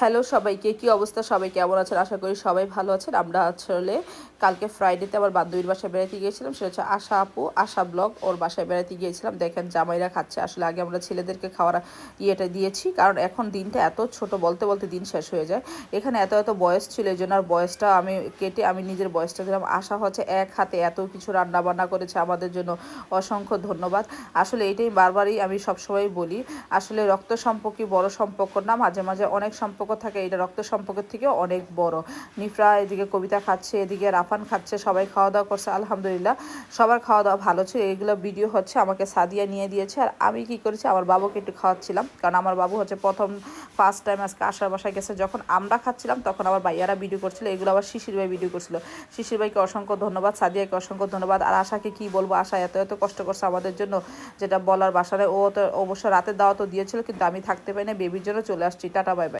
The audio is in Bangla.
হ্যালো সবাইকে, কি অবস্থা? সবাই কেমন আছেন? আশা করি সবাই ভালো আছেন। আমরা আসলে কালকে ফ্রাইডেতে আমার বান্ধবীর বাসায় বেড়াতে গিয়েছিলাম। সেটা হচ্ছে আশা আপু, আশা ব্লগ। ওর বাসায় বেড়াতে গিয়েছিলাম। দেখেন, জামাইরা খাচ্ছে। আসলে আগে আমরা ছেলেদেরকে খাওয়ার ইয়েটা দিয়েছি। কারণ এখন দিনটা এত ছোট, বলতে বলতে দিন শেষ হয়ে যায়। এখানে এত এত বয়স ছিল এই জন্য আর বয়সটা আমি কেটে আমি নিজের বয়সটা দিলাম। আশা হচ্ছে এক হাতে এত কিছু রান্না বান্না করেছে আমাদের জন্য। অসংখ্য ধন্যবাদ। আসলে এটাই বারবারই আমি সবসময় বলি। আসলে রক্ত সম্পর্কে বড় সম্পর্ক না, মাঝে মাঝে অনেক সম্পর্ক থাকে, এটা রক্ত সম্পর্কের থেকে অনেক বড়। নিফরা এদিকে কবিতা খাচ্ছে, এদিকে রাফান খাচ্ছে, সবাই খাওয়া দাওয়া করছে, আলহামদুলিল্লাহ। সবার খাওয়া দাওয়া ভালো ছিল এইগুলো ভিডিও হচ্ছে, আমাকে সাদিয়া নিয়ে দিয়েছে। আর আমি কি করেছি, আমার বাবুকে একটু খাওয়াচ্ছিলাম। কারণ আমার বাবু হচ্ছে প্রথম ফার্স্ট টাইম আজকে আসার বাসায় গেছে। যখন আমরা খাচ্ছিলাম, তখন আমার ভাইয়ারা ভিডিও করছিল, এগুলো আবার শিশির ভাই ভিডিও করছিল। শিশির ভাইকে অসংখ্য ধন্যবাদ, সাদিয়াকে অসংখ্য ধন্যবাদ। আর আশাকে কি বলব, আশা এত এত কষ্ট করছে আমাদের জন্য, যেটা বলার বাসায়। ও তো অবশ্য রাতের দাওয়া তো দিয়েছিল, কিন্তু আমি থাকতে পারি না বেবির জন্য চলে আসছি। Tata bye bye